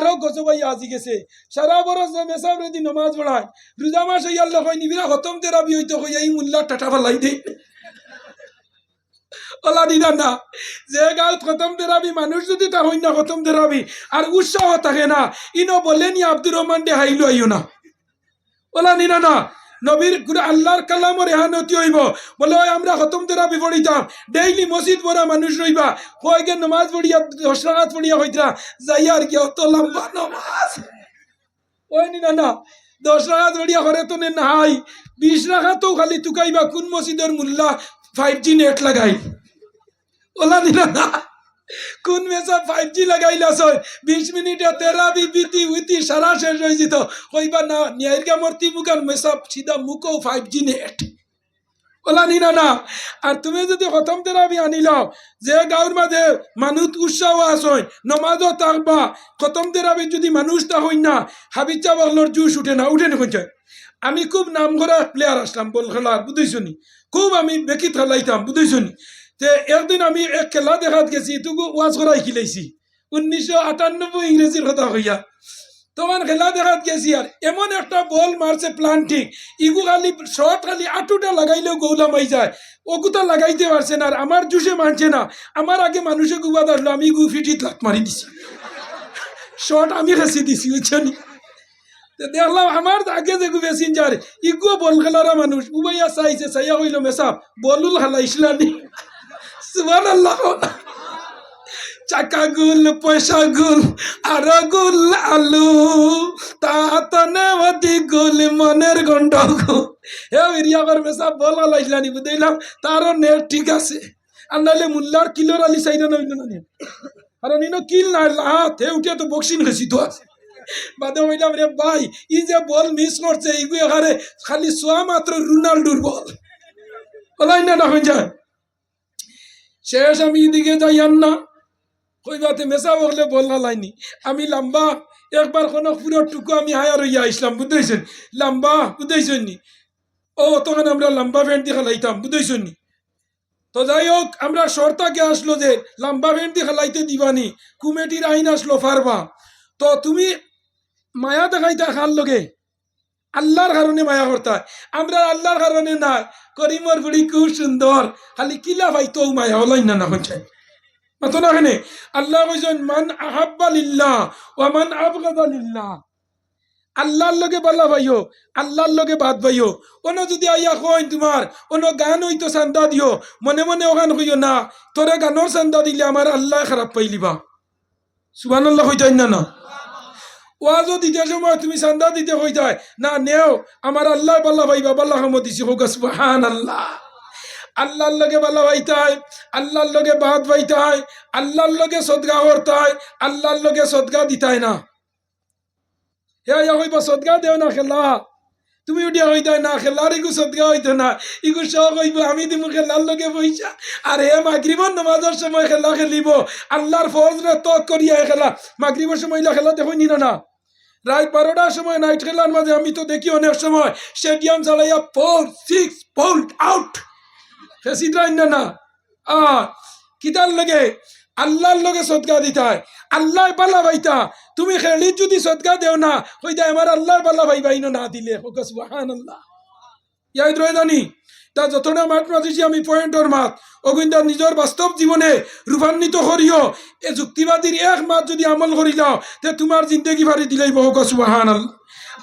আরও গজবাই আজি গেছে। সারা বরস মেসাব রেদি নমাজ পড়ায় রোজা মাস হইয়ার লোক নিবিরা খতম তেরাবি হইতো হইয়া এই মুল্লা টাটা ফালাই দে। ওলা দিনা না, যে খতম তেরাবি মানুষ যদি তা হই না খতম আর উৎসাহ থাকে না, ইনো বলেনি আব্দুর রহমান দে হাইলো আইও না। ওলা নিনা না নবীর আল্লাহর কালামর এহানতি হইব। বলে, ওই আমরা খতম তেরাবি পড়িতাম ডেইলি মসজিদ পড়া মানুষ রইবা। কয় গে নমাজ পড়িয়া রাগাত পড়িয়া হইতরা। যাইয়ার গিয়া অত লম্বা নমাজ। ওই নিনা না না দশ রাগাত পড়িয়া হরে তো নে নাই। বিশ রাগাতও খালি তুকাইবা কোন মসজিদের মূল্যা ফাইভ জি নেট লাগাই? ওলা নিনা। না কোন মেসা ফাইভ জি লাগাইলা সয় বিশ মিনিটে তেরাবি বিতি উইতি সারা শেষ হয়ে যেত। কইবা না নিয়াইরকা মূর্তি মুখান মেসা সিধা মুখও ফাইভ জি নেট ওলা নিনা না। আর তুমি যদি খতম তেরাবি আনিলাও যে গাঁর মাঝে মানুষ উৎসাহ আসয় নমাজও থাকবা খতম তেরাবি যদি মানুষ তা হই না, হাবিচা বাংলোর জুস উঠে না উঠে না কইছে আমি খুব নাম করা প্লেয়ার আসলাম বল খেলার বুঝেছনি খুব আমি বেকি খেলাইতাম বুঝেছনি তে একদিন আমি এক খেলা দেখাত গেছি, তুকু ওয়াজ করাই খেলাইছি। উনিশশো আটানব্বই ইংরেজির কথা হইয়া তোমার খেলা দেখাত গেছি আর এমন একটা বল মারছে প্লান্টিক। ইগু খালি শর্ট খালি আটুটা লাগাইলেও গৌলা মাই যায়। ওগুতা লাগাইতে পারছে না আর আমার জুসে মানছে না। আমার আগে মানুষে গুবাদ আসলো আমি গু ফিটিত লাত মারি দিছি। শর্ট আমি খেসি দিছি বুঝছনি দেখলাম আমার আগে যে বেসিন যার ইগো বল খেলারা মানুষ উবাইয়া চাইছে, চাইয়া হইল মেসাব বলুল হালাইছিলা নি সুবান চাকা গুল পয়সা গুল আর গুল আলু তাতনে অতি গুল মনের গন্ড হে এরিয়া কর মেসা বল হালাইছিলা নি বুঝলাম তারও নেট ঠিক আছে আর নাহলে মুল্লার কিলোর আলি চাইনা নইল না। আর নিনো কিল না হাত হে উঠে তো বক্সিং হয়েছি তো আছে বাদে হইলাম রে ভাই ই যে বল মিস করছে ইগু এখানে খালি সোয়া মাত্র রোনাল্ডোর বল বলাই না না হয়ে যায় শেষ আমি এদিকে যাইয়ান না। কইবাতে মেসা বললে বল হালাইনি আমি লম্বা, একবার কোনো পুরো টুকু আমি হায়ার হইয়া আসলাম বুঝতেছেন লম্বা বুঝতেছেন নি ও, তখন আমরা লম্বা প্যান্ট দিয়ে খেলাইতাম বুঝতেছেন নি তো যাই হোক, আমরা শর্তাকে আসলো যে লম্বা প্যান্ট দিয়ে খেলাইতে দিবানি, কুমেটির আইন আসলো ফারবা। তো তুমি মায়া দেখাইতা খার লগে? আল্লাহর কারণে মায়া করতা আমরা আল্লাহর কারণে না, করিমর বুড়ি খুব সুন্দর। খালি কিলা ভাই তো মায়া হলাই না না হচ্ছে। মাতো না খানে আল্লাহ কইছেন, মান আহাব্বা লিল্লাহ ওয়া মান আবগাদা লিল্লাহ। আল্লাহর লগে বাল্লা ভাইও আল্লাহর লগে বাদ ভাইও অন্য যদি আইয়া কইন তোমার অন্য গান হইতো চান্দা দিও। মনে মনে ওখান কইও, না, তোরে গানোর চান্দা দিলে আমার আল্লাহ খারাপ পাইলিবা সুবহানাল্লাহ কইতাই না না। ওয়াজও দিতে সময় তুমি চান্দা দিতে হই যায়। না, নেও। আমার আল্লাহ বাল্লা ভাইবা বাল্লা হামত দিছি হোক সুবহান আল্লাহ আল্লাহর লগে বাল্লা ভাইতাই আল্লাহর লগে বাদ ভাইতাই আল্লাহর লগে সদগা হরতাই আল্লাহর লগে সদগা দিতাই না। হে হইবা সদগা দেও না খেলা। তুমি উঠিয়া হইতাই না খেলার ইগু সদগা হইতো না। ইগু শখ হইব আমি দিমু খেলার লগে পয়সা আর হে মাগরিবর নমাজের সময় খেলা খেলিব। আল্লাহর ফরজরে তক করিয়া খেলা। মাগরিবর সময় খেলা দেখো না না? রাত বারোটার সময় নাইট খেলার মাঝে আমি তো দেখি অনেক সময় স্টেডিয়াম চালাইয়া ফোর সিক্স ফোল্ট আউট ফেসিটাই না না। আর কিতার লগে? আল্লাহর লগে সদকা দিতাই আল্লাহ পাল্লা ভাইতা তুমি খেলি যদি সদকা দেও না হইতা আমার আল্লাহ পাল্লা ভাই ভাইন না দিলে। হোক আল্লাহ ইয়াদ রয়ে জানি তা যতটা মাত মাতিছি আমি পয়েন্টর মাত। অগুইন্দা নিজের বাস্তব জীবনে রূপান্বিত করিও এ যুক্তিবাদীর এক মাত যদি আমল করি যাও, তে তোমার জিন্দগি ভারি দিলেই বহু সুবাহান আল্লাহ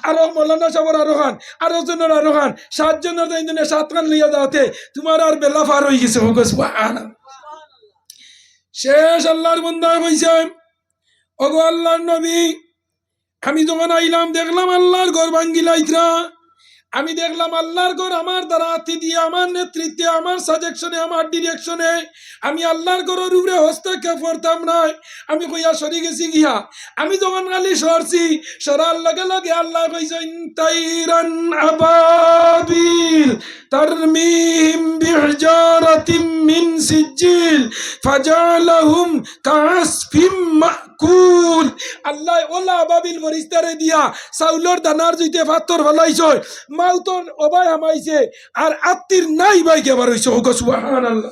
আরও মৌলানা সাবর আরও খান আরও জনের আরও খান সাতজনের তিনজনে সাত খান লইয়া যাওয়াতে তোমার আর বেলা পার হয়ে গেছে হোক শেষ আল্লাহর বন্ধা হয়েছে ওগো আল্লাহর নবী, আমি যখন আইলাম দেখলাম আল্লাহর ঘর ভাঙ্গিলাইতরা আমি দেখলাম আল্লাহর ঘর আমার দ্বারা হাতি দিয়ে, আমার নেতৃত্বে, আমার সাজেকশনে, আমার ডিরেকশনে আমি আল্লাহর ঘরের উপরে হস্তক্ষেপ করতাম নাই। আমি কইয়া সরি গেছি গিয়া। আমি যখন খালি সরছি, সরার লগে লগে আল্লাহ কইছেন তাইরান আবাবিল তারমিহিম মিন সিজিল ফাজালাহুম কাসফিম মাকুল আল্লাহ ওলা আবাবিল মরিস্তারে দিয়া চাউলর দানার জুইতে পাথর ফলাইছয় মাউতর অবাই হামাইছে। আর আত্মীর নাই বাইকে কেবার হইছে। হোক সুবহানাল্লাহ।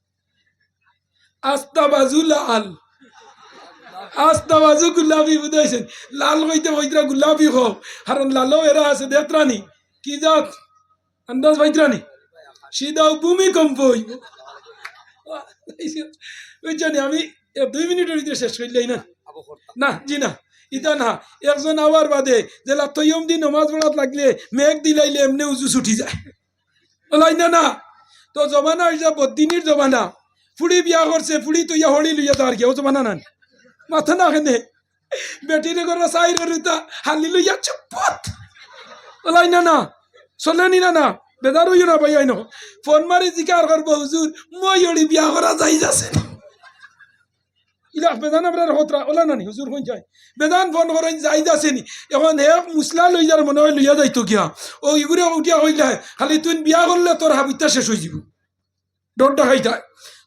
আস্তা বাজু লাল আস্তা বাজু গুলাবি বুঝাইছেন। লাল কইতে কইতরা গুলাবি হোক কারণ লালও এরা আছে দেখরানি কি যাক আন্দাজ পাইতরানি সিধাও ভূমিকম্প হইব বুঝছনি, আমি দুই মিনিটের ভিতরে শেষ করলেই না? না, জি না। ইতা না, একজন আওয়ার বাদে জেলা তৈয়ম দিন নমাজ পড়াত লাগলে মেঘ দিলাইলে এমনি উজু ছুটি যায়। ওলাই না না। তো জমানা হয়েছে বদিনীর জমানা। ফুড়ি বিয়া করছে, ফুড়ি তো ইয়া হলি লইয়া তো আর কেউ জমানা নান। মাথা না কেনে। বেটিরে করে সাইর রুতা হালি লইয়া চুপত ওলাই না না চলেনি না না বেদার হইও না ভাই আইন। ফোন মারি জিকার করব হুজুর, মই ওড়ি বিয়া করা যাই যাচ্ছে ইলা বেদান আপনার হতরা, ওলা নানি, হুজুর হইন যায়। বেদান ফোন করেন যাই যাচ্ছেনি এখন হে মুসলা লই যার মনে হয় লইয়া যাইতো গিয়া। ও ইগুরে উঠিয়া হইলে খালি তুই বিয়া করলে তোর হাবিতা শেষ হয়ে যাব ডরটা খাই যায়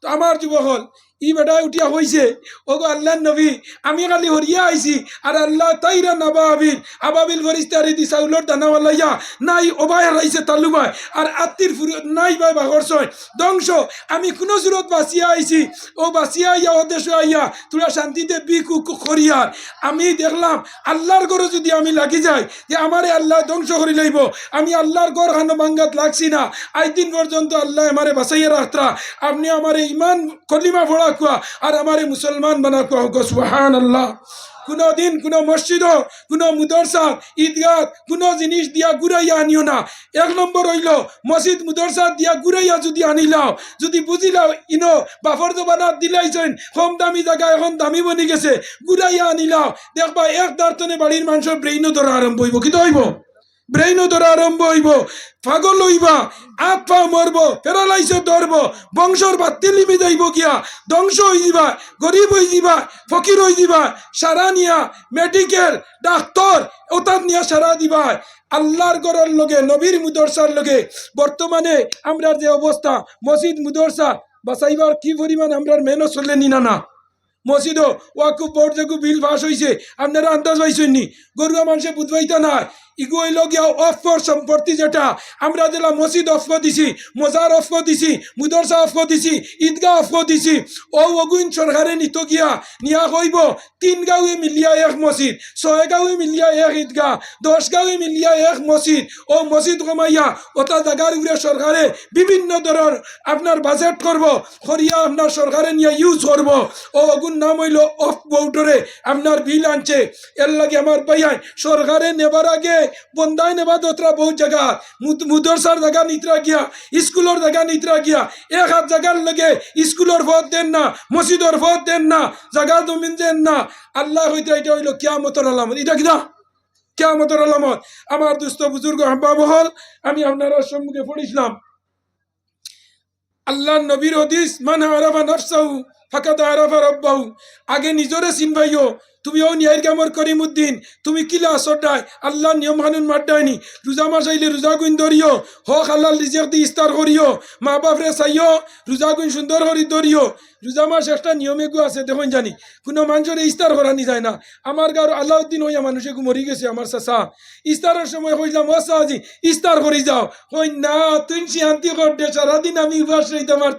তো আমার যুব হল। ই বেটা উঠিয়া হইছে। ও গো আল্লাহ নবী, আমি খালি হরিয়া আইছি, আর আল্লাহ তাইরা নাবাবিল। আবাবিল ফরিস্তারি দি চাউলর দানা ওলাইয়া নাই ওবাই হারাইছে তালুবাই, আর আত্মীর ফুরি নাই বাই বাগরছয় ধ্বংস, আমি কোনো জোরত বাঁচিয়া আইছি। ও বাঁচিয়া আইয়া, ও দেশ আইয়া তোরা শান্তিতে বিকু করিয়ার আমি দেখলাম আল্লাহর গড়ে যদি আমি লাগি যাই, যে আমারে আল্লাহ ধ্বংস করে লইব আমি আল্লাহর গড় খানো বাঙ্গাত লাগছি না। আজ দিন পর্যন্ত আল্লাহ আমারে বাঁচাইয়া রাখতরা আপনি আমারে ইমান কলিমা ফোড়া কুয়া আর আমারে মুসলমান বানা কুয়া হোক সুহান আল্লাহ কোনো দিন কোনো মসজিদ কোনো মুদরসা ঈদগাহ, কোনো জিনিস দিয়া ঘুরাইয়া আনিও না। এক নম্বর হইল, মসজিদ মুদরসা দিয়া ঘুরাইয়া যদি আনিলাও, যদি বুঝিলাও, ইনো বাফর জবানাত দিলাইছেন কম দামি জায়গা এখন দামি বনি গেছে, ঘুরাইয়া আনিলাও। দেখবা, এক দার্তনে বাড়ির মানুষের ব্রেইনও ধরা আরম্ভ হইব। কি হইব? ব্রেইনও ধরা আরম্ভ হইব, পাগল হইবা আত পা মরব প্যারালাইসে ধরব, বংশর বাত্তি লিমি যাইব গিয়া, ধ্বংস হয়ে যাবা গরিব হয়ে যাবা ফকির হয়ে যাবা সারা নিয়া মেডিকেল ডাক্তার ওতার নিয়া সারা দিবা। আল্লাহর গড়ের লগে, নবীর মুদরসার লগে, বর্তমানে আমরা যে অবস্থা, মসজিদ মুদরসা, বাঁচাইবার কি পরিমাণ আমরা মেহনত চললে নিনা না মসজিদও ওয়াকুব বোর্ড বিল পাস হয়েছে আপনারা আন্দাজ পাইছেন নি? গরুয়া মানুষে বুধবাইতা না ইগো হইল গিয়া অফ সম্পত্তি যেটা। আমরা যেটা মসজিদ অফ দিছি, মজার অফ দিছি, মুদরসা অফ দিছি, ঈদগাহ অফ দিছি। ও অগুইন সরকারে নিত গিয়া নিয়া কইব তিন গাঁৱে মিলিয়া এক মসজিদ ছয় গাঁৱে মিলিয়া এক ঈদগাহ দশ গাঁৱে মিলিয়া এক মসজিদ ও মসজিদ কমাইয়া ওটা জায়গার উপরে সরকারে বিভিন্ন ধরনের আপনার বাজেট করব করিয়া আপনার সরকারে নিয়ে ইউজ করব ও অগুন নাম হইল অফ বৌটরে আপনার বিল আনছে। এর লাগে আমার ভাইয়াই সরকারে নেবার আগে বন্দায় নেবা দোতরা বহু জায়গা মুদরসার জায়গা নিতরা গিয়া স্কুলের জায়গা নিতরা গিয়া। এক হাত জায়গার লগে স্কুলের ভোট দেন না মসজিদর ভোট দেন না জায়গা জমিন দেন না। আল্লাহ হইতে এটা হইল কিয়ামতর আলামত। এটা কিনা কেমতের আলামত। আমার দুস্থ বুজুর্গ হল, আমি আপনার সম্মুখে পড়িছিলাম আল্লাহ নবীর হদিস মান আরাফা নফসাহু, ফাকাদ আরাফা রব্বাহু আগে নিজরে চিনবাইও তুমি ও নিয়ার কামর করিমুদ্দিন, তুমি কিলা আসরটাই আল্লাহ নিয়ম কানুন মাড্ডাইনি। রোজা মাস আইলে রোজা গুণ ধরিও, হক আল্লাহ রিজেক দি ইস্তার করিও। মা বাপরে চাইও, রোজা গুণ সুন্দর করি ধরিও। রোজা মাস একটা নিয়মে গু আছে, দেখুন জানি। কোনো মানুষের ইস্তার করানি যায় না। আমার গাঁর আল্লাউদ্দিন হইয়া মানুষে গু মরি গেছে আমার চাচা। ইস্তারের সময় হইলাম ও সাহাজি ইস্তার করি যাও। হই না তুই শান্তি করতে সারাদিন আমি উপাস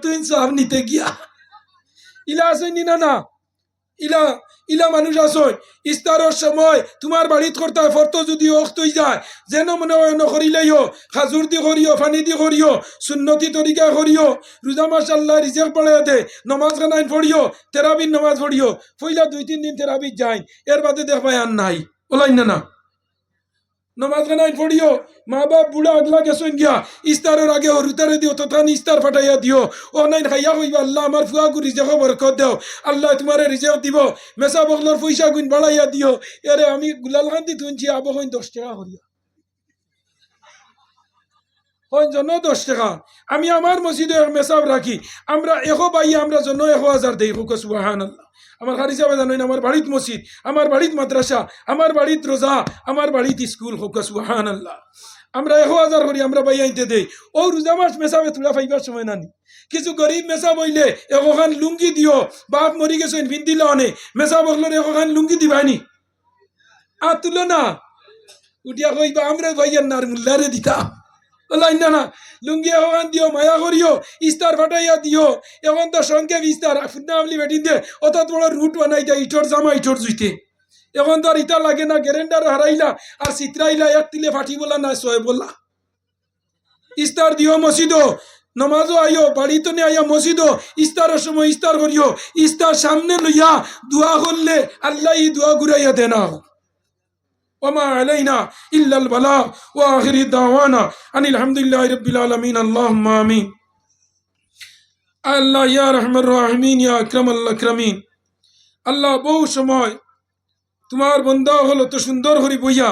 তুই সাহাব নিতে গিয়া। ইলা আছে নি না না? ইলা ইলা মানুষ আসই ইস্তারর সময় তোমার বাড়িত করতে হয় ফর্ত যদি অক্ত যায়, যেন মনে হয় নকরিলেইও খাজুর দি করিও ফানি দি করিও সুন্নতি তরিকা করিও রোজা মাস আল্লাহ রিজেক পড়ে নমাজ গানাইন পড়িও তেরাবিন নমাজ পড়িও ফইলা দুই, তিন দিন তেরাবির যাইন এর বাদে দেখবাই আর নাই। ওলাই না না। নমাজ নাই পড়িও। মা বাপ বুড়া আগলা গেছেন গিয়া। ইস্তারের আগে হরুতারে দিও, তথা ইস্তার ফাটাইয়া দিও। ও খাইয়া কইবা আল্লাহ আমার ফুয়া গু রিজেক বরকত দেও। আল্লাহ তোমার রিজেক দিব। মেসা বগলর পয়সা গুণ বাড়াইয়া দিও। এরে আমি গুলাল খান্তি তুনছি আবহ দশ টাকা করিয়া হয় জন দশ টাকা। আমি আমার মসজিদে মেসাব রাখি আমরা এশো পাই আমরা জন এশ হাজার দেই হোক সুবাহান আল্লাহ আমার হারি সাহেব জানেন আমার বাড়িত মসজিদ আমার বাড়িত মাদ্রাসা আমার বাড়িত রোজা আমার বাড়িত স্কুল হোক সুবাহান আল্লাহ আমরা এশ হাজার করি আমরা পাই আইতে দেই। ও রোজা মাস মেসাবে তোলা ফাইবার সময় নানি কিছু গরিব মেসা বইলে এখন লুঙ্গি দিও বাপ মরি গেছেন ভিন্দিলে অনে মেসা বকলোর এখন লুঙ্গি দিবানি আর তুলো না। উঠিয়া কইবা, আমরা ভাইয়ার নার মুল্লারে দিতাম বলাই না না লুঙ্গি এখন দিও, মায়া করিও, ইস্তার ফাটাইয়া দিও। এখন তো সংক্ষেপ ইস্তার ফুটনা আমলি বেটিন দে অত বড় রুট বানাই দেয় ইটর জামা, ইটর জুইতে। এখন তো আর ইটা লাগে না গ্যারেন্ডার হারাইলা, আর চিত্রাইলা এক তিলে ফাটি বলা না সয় বললা ইস্তার দিও মসজিদও, নমাজও আইও বাড়িতে নে আইয়া মসজিদও, ইস্তারের সময় ইস্তার করিও। ইস্তার সামনে লইয়া দোয়া করলে আল্লাহ দোয়া ঘুরাইয়া দেনা। وما علينا إلا البلاغ وآخر دعوانا أن الحمد لله رب العالمين اللهم آمين আল্লাহ ইয়া রহমান রাহমিন ইয়া আকরাম আল্লাহ আকরামিন আল্লাহ বহু সময় তোমার বন্ধা হলো তো সুন্দর হরি বইয়া